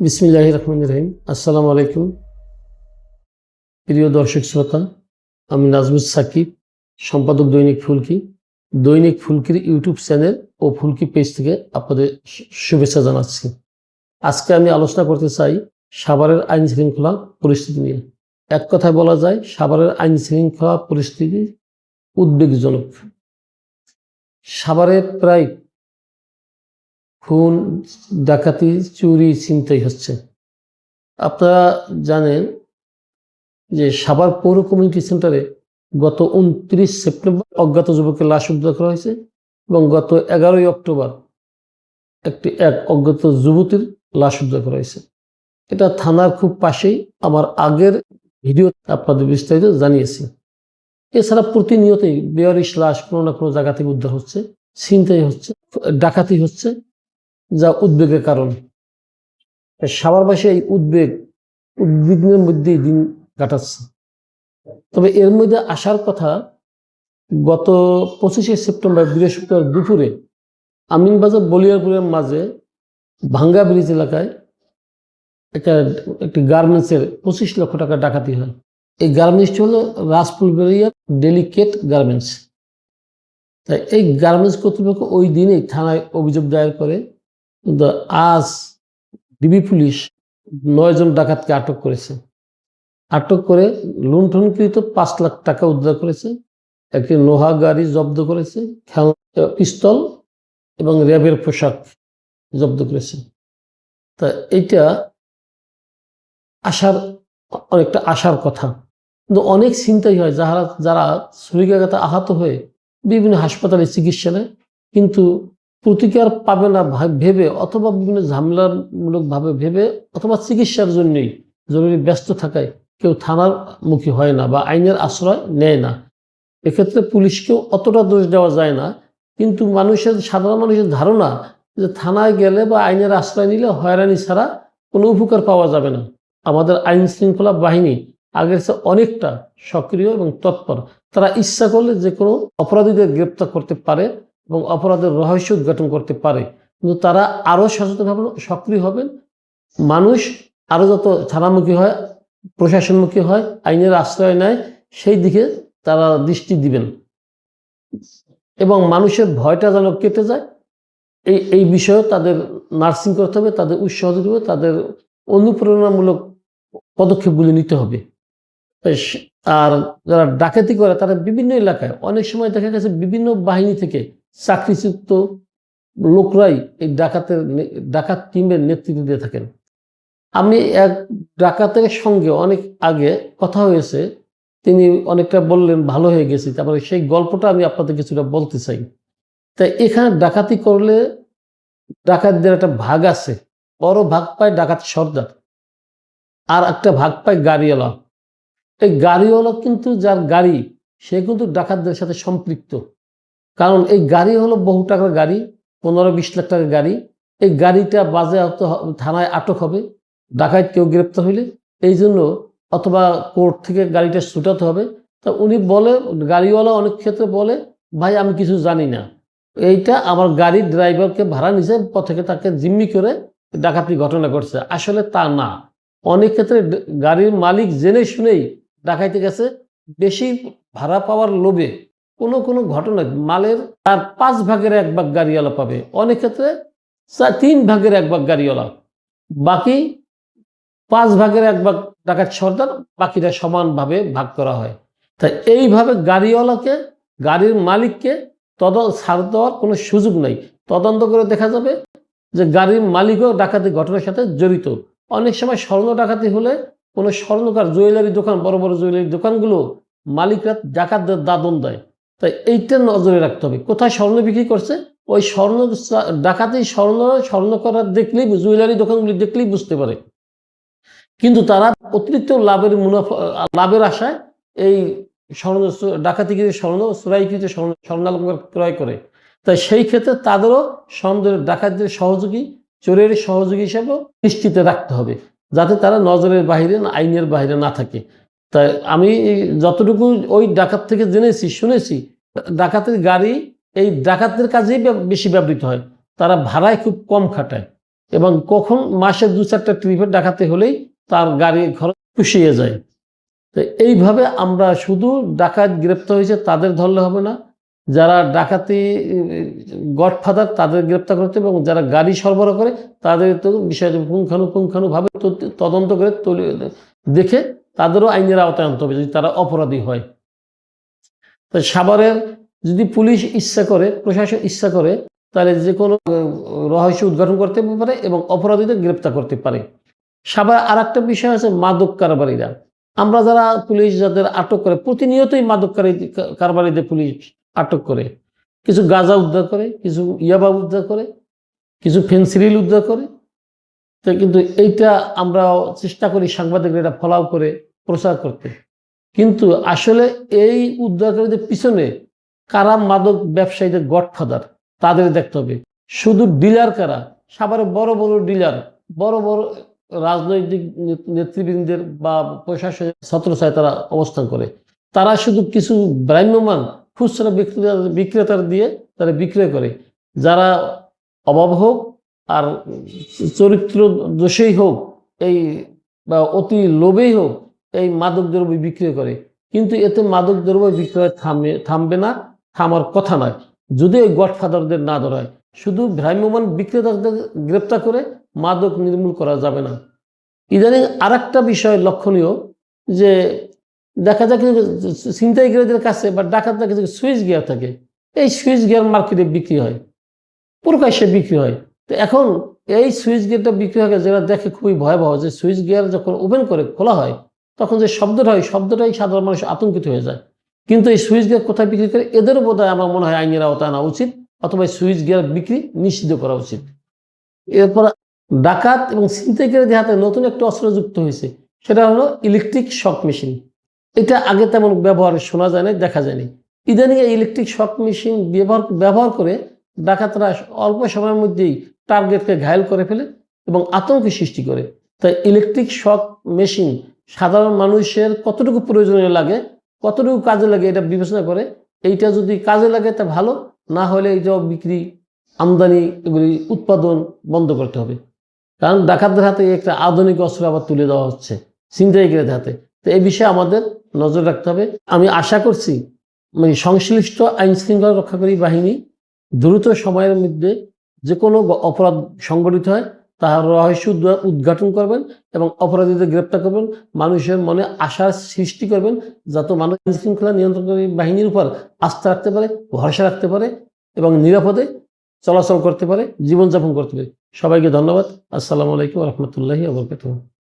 বিসমিল্লাহ রহমান রহিম। আসসালামু আলাইকুম। প্রিয় দর্শক শ্রোতা, আমি নাজমুস সাকিব, সম্পাদক দৈনিক ফুলকি। দৈনিক ফুলকির ইউটিউব চ্যানেল ও ফুলকি পেজ থেকে আপনাদের শুভেচ্ছা জানাচ্ছি। আজকে আমি আলোচনা করতে চাই সাভারের আইন শৃঙ্খলা পরিস্থিতি নিয়ে। এক কথায় বলা যায়, সাভারের আইন শৃঙ্খলা পরিস্থিতি উদ্বেগজনক। সাভারে প্রায় খুন, ডাকাতি, চুরি, ছিনতাই হচ্ছে। আপনারা জানেন যে সাভার পৌর কমিউনিটি সেন্টারে গত উনত্রিশ সেপ্টেম্বর অজ্ঞাত যুবকের লাশ উদ্ধার করা হয়েছে এবং গত এগারোই অক্টোবর একটি এক অজ্ঞাত যুবতীর লাশ উদ্ধার করা হয়েছে। এটা থানার খুব পাশেই, আমার আগের ভিডিও আপনাদের বিস্তারিত জানিয়েছি। এছাড়া প্রতিনিয়তই বেয়ারিশ লাশ কোনো না কোনো জায়গা থেকে উদ্ধার হচ্ছে, ছিনতাই হচ্ছে, ডাকাতি হচ্ছে যা উদ্বেগের কারণ। সাভারবাসী এই উদ্বেগ, উদ্বিগ্নের মধ্যেই দিন কাটাচ্ছে। তবে এর মধ্যে আসার কথা, গত পঁচিশে সেপ্টেম্বর, বৃহস্পতিবার দুপুরে আমিনবাজার বলিয়ারপুরের মাঝে ভাঙ্গা ব্রিজ এলাকায় একটা, একটি গার্মেন্টসের পঁচিশ লক্ষ টাকা ডাকাতি হয়। এই গার্মেন্টসটি হলো রাজপুর বেরিয়ার ডেলিকেট গার্মেন্টস। তাই এই গার্মেন্টস কর্তৃপক্ষ ওই দিনেই থানায় অভিযোগ দায়ের করে কিন্তু আজ ডিবি পুলিশ নয়জন ডাকাতকে আটক করেছে। আটক করে লুণ্ঠনকৃত পাঁচ লাখ টাকা উদ্ধার করেছে। একটি লোহা গাড়ি জব্দ করেছে পিস্তল এবং র্যাবের পোশাক জব্দ করেছে। তা এইটা আসার অনেকটা আশার কথা। কিন্তু অনেক চিন্তাই হয় যারা যারা ছুরিকাঘাতে আহত হয়ে বিভিন্ন হাসপাতালে চিকিৎসা নেয় কিন্তু প্রতিকার পাবে না ভেবে অথবা বিভিন্ন ঝামেলামূলক ভাবে ভেবে অথবা চিকিৎসার জন্যই জরুরি ব্যস্ত থাকায় কেউ থানার মুখী হয় না বা আইনের আশ্রয় নেয় না। এক্ষেত্রে পুলিশকেও অতটা দোষ দেওয়া যায় না। কিন্তু মানুষের, সাধারণ মানুষের ধারণা যে থানায় গেলে বা আইনের আশ্রয় নিলে হয়রানি ছাড়া কোনো উপকার পাওয়া যাবে না। আমাদের আইন শৃঙ্খলা বাহিনী আগের চেয়ে অনেকটা সক্রিয় এবং তৎপর। তারা ইচ্ছা করলে যে কোনো অপরাধীদের গ্রেপ্তার করতে পারে এবং অপরাধের রহস্য উদ্ঘাটন করতে পারে। কিন্তু তারা আরও সচেতন হবেন সক্রিয় হবেন। মানুষ আরও যত থানামুখী হয়, প্রশাসনমুখী হয়, আইনের আশ্রয় নেয়, সেই দিকে তারা দৃষ্টি দিবেন। এবং মানুষের ভয়টা যেন কেটে যায়, এই এই বিষয়ে তাদের নার্সিং করতে হবে, তাদের উৎসাহ দিতে হবে, তাদের অনুপ্রেরণামূলক পদক্ষেপগুলি নিতে হবে। আর যারা ডাকাতি করে, তারা বিভিন্ন এলাকায়, অনেক সময় দেখা গেছে বিভিন্ন বাহিনী থেকে চাকরিচ্যুত লোকরাই এই ডাকাতের ডাকাত টিমের নেতৃত্ব দিয়ে থাকেন। আমি এক ডাকাতের সঙ্গে অনেক আগে কথা হয়েছে, তিনি অনেকটা বললেন, ভালো হয়ে গেছি। তারপরে সেই গল্পটা আমি আপনাদের কিছুটা বলতে চাই। তাই এখানে ডাকাতি করলে ডাকাতদের একটা ভাগ আছে, বড় ভাগ পায় ডাকাত সর্দার, আর একটা ভাগ পায় গাড়িওয়ালা। এই গাড়িওয়ালা কিন্তু যার গাড়ি, সে কিন্তু ডাকাতদের সাথে সম্পৃক্ত। কারণ এই গাড়ি হলো বহু টাকার গাড়ি, পনেরো বিশ লাখ টাকার গাড়ি। এই গাড়িটা বাজে থানায় আটক হবে ডাকাত কেউ গ্রেপ্তার হইলে। এই জন্য অথবা কোর্ট থেকে গাড়িটা ছুটাতে হবে। তা উনি বলে, গাড়িওয়ালা অনেক ক্ষেত্রে বলে, ভাই, আমি কিছু জানি না। এইটা আমার গাড়ির ড্রাইভারকে ভাড়া নিছে, পথে তাকে জিম্মি করে ডাকাতি ঘটনা ঘটছে। আসলে তা না। অনেক ক্ষেত্রে গাড়ির মালিক জেনে শুনেই ডাকাইতে গেছে। বেশি ভাড়া পাওয়ার লোভে কোনো কোনো ঘটনায় মালের তার পাঁচ ভাগের এক ভাগ গাড়িওয়ালা পাবে। অনেক ক্ষেত্রে তিন ভাগের এক ভাগ গাড়িওয়ালা। বাকি পাঁচ ভাগের এক ভাগ ডাকাত সর্দার, বাকিটা সমানভাবে ভাগ করা হয়। তাই এইভাবে গাড়িওয়ালাকে, গাড়ির মালিককে তদন্ত ছাড় দেওয়ার কোনো সুযোগ নেই। তদন্ত করে দেখা যাবে যে গাড়ির মালিকও ডাকাতি ঘটনার সাথে জড়িত। অনেক সময় স্বর্ণ ডাকাতি হলে কোনো স্বর্ণকার, জুয়েলারি দোকান, বড় বড় জুয়েলারি দোকানগুলো মালিকরা ডাকাতদের দাদন দেয়। তাই এইটা নজরে রাখতে হবে। কোথায় স্বর্ণ বিক্রি করছে? ওই স্বর্ণ ডাকাতি স্বর্ণ স্বর্ণ করার দেখলেই জুয়েলারি দোকানগুলি দেখলেই বুঝতে পারে। কিন্তু তারা অতিরিক্ত লাভের মুনাফা, লাভের আশায় এই স্বর্ণ ডাকাতিকৃত স্বর্ণ চোরাইকৃত স্বর্ণ, স্বর্ণালঙ্কার ক্রয় করে। তাই সেই ক্ষেত্রে তাদেরও সন্দেহের ডাকাতদের সহযোগী, চোরের সহযোগী হিসাবেও দৃষ্টিতে রাখতে হবে, যাতে তারা নজরের বাইরে না আইনের বাইরে না থাকে। তাই আমি যতটুকু ওই ডাকাত থেকে জেনেছি, শুনেছি, ডাকাতের গাড়ি এই ডাকাতের কাজেই বেশি ব্যবহৃত হয়। তারা ভাড়ায় খুব কম খাটায় এবং কখন মাসে দু চারটা ট্রিপে ডাকাতি হলেই তার গাড়ি খরচ পুষিয়ে যায়। তো এইভাবে আমরা শুধু ডাকাত গ্রেপ্তার হয়েছে তাদের ধরলে হবে না, যারা ডাকাতি, গডফাদার তাদের গ্রেপ্তার করতে এবং যারা গাড়ি সরবরাহ করে তাদের তো বিষয়টা পুঙ্খানুপুঙ্খানুভাবে তদ- তদন্ত করে তুলে- দেখে তাদেরও আইনের আওতায় আনতে হবে যদি তারা অপরাধী হয়। তো সাভারের যদি পুলিশ ইচ্ছা করে, প্রশাসন ইচ্ছা করে, তাহলে যে কোনো রহস্য উদ্ঘাটন করতে পারে এবং অপরাধীদের গ্রেপ্তার করতে পারে। সাভার আর একটা বিষয় আছে মাদক কারবারিরা। আমরা যারা পুলিশ যাদের আটক করে, প্রতিনিয়তই মাদককারী কারবারিদের পুলিশ আটক করে। কিছু গাঁজা উদ্ধার করে, কিছু ইয়াবা উদ্ধার করে, কিছু ফেন্সিডিল উদ্ধার করে তো কিন্তু এইটা আমরা চেষ্টা করি সাংবাদিকরা এটা ফলাও করে, প্রচার করতে। কিন্তু আসলে এই উদ্ধারকারীদের পিছনে কারা মাদক ব্যবসায়ীদের গডফাদার, তাদের দেখতে হবে। শুধু ডিলার কারা? সাভারে বড় বড় ডিলার, বড় বড় রাজনৈতিক নেত- নেতৃবৃন্দের বা প্রশাসনের ছত্রছায় তারা অবস্থান করে। তারা শুধু কিছু ভ্রাম্যমান খুচরা বিক্রেতা, বিক্রেতার দিয়ে তারা বিক্রয় করে। যারা অভাব হোক আর চরিত্র দোষেই হোক, এই বা অতি লোভেই হোক, এই মাদক দ্রব্য বিক্রয় করে। কিন্তু এতে মাদক দ্রব্য বিক্রয় থামে, থামবে না, থামার কথা নয়। যদি ওই গডফাদারদের না ধরায়, শুধু ভ্রাম্যমান বিক্রেতাদের গ্রেপ্তার করে মাদক নির্মূল করা যাবে না। ইদানিং আর একটা বিষয় লক্ষণীয়, যে দেখা যায় ছিনতাইকারীদের কাছে বা ডাকাতদের কাছে সুইচ গিয়ার থাকে। এই সুইচ গিয়ার মার্কেটে বিক্রি হয়। প্রকাশ্যে বিক্রি হয়। তো এখন এই সুইচ গিয়ারটা বিক্রি হয় যেটা দেখে খুবই ভয়াবহ যে সুইচ গিয়ার যখন ওপেন করে খোলা হয়, তখন যে শব্দটা হয়, শব্দটাই সাধারণ মানুষ আতঙ্কিত হয়ে যায়। কিন্তু এই সুইচ গিয়ার কোথায় বিক্রি করে? এদেরও বোধ আমার মনে হয় আইনের আওতায় আনা উচিত, অথবা সুইচ গিয়ার বিক্রি নিষিদ্ধ করা উচিত। এরপর ডাকাত এবং ছিনতাইকারীদের হাতে নতুন একটা অস্ত্র যুক্ত হয়েছে, সেটা হলো ইলেকট্রিক শক মেশিন। এটা আগে তেমন ব্যবহার শোনা যায় না দেখা যায়নি ইদানিং এই ইলেকট্রিক শক মেশিন ব্যবহার ব্যবহার করে ডাকাতরা অল্প সময়ের মধ্যেই টার্গেটকে ঘায়ল করে ফেলে এবং আতঙ্ক সৃষ্টি করে। তাই ইলেকট্রিক শক মেশিন সাধারণ মানুষের কতটুকু প্রয়োজনীয় লাগে, কতটুকু কাজে লাগে এটা বিবেচনা করে, এইটা যদি কাজে লাগে তা ভালো, না হলে এইটা বিক্রি, আমদানি এগুলি উৎপাদন বন্ধ করতে হবে। কারণ ডাকাতদের হাতে একটা আধুনিক অস্ত্র আবার তুলে দেওয়া হচ্ছে ছিনতাইকারীদের হাতে। তো এই বিষয়ে আমাদের নজর রাখতে হবে। আমি আশা করছি মানে সংশ্লিষ্ট আইন শৃঙ্খলা রক্ষাকারী বাহিনী দ্রুত সময়ের মধ্যে যে কোনো অপরাধ সংগঠিত হয়, তাহার রহস্য উদ্ঘা- উদ্ঘাটন করবেন এবং অপরাধীদের গ্রেপ্তার করবেন, মানুষের মনে আশার সৃষ্টি করবেন যাতে মানুষ শৃঙ্খলা নিয়ন্ত্রণকারী বাহিনীর উপর আস্থা রাখতে পারে, ভরসা রাখতে পারে এবং নিরাপদে চলাচল করতে পারে, জীবনযাপন করতে পারে। সবাইকে ধন্যবাদ। আসসালামু আলাইকুম রহমতুল্লাহি আবরকাতুহ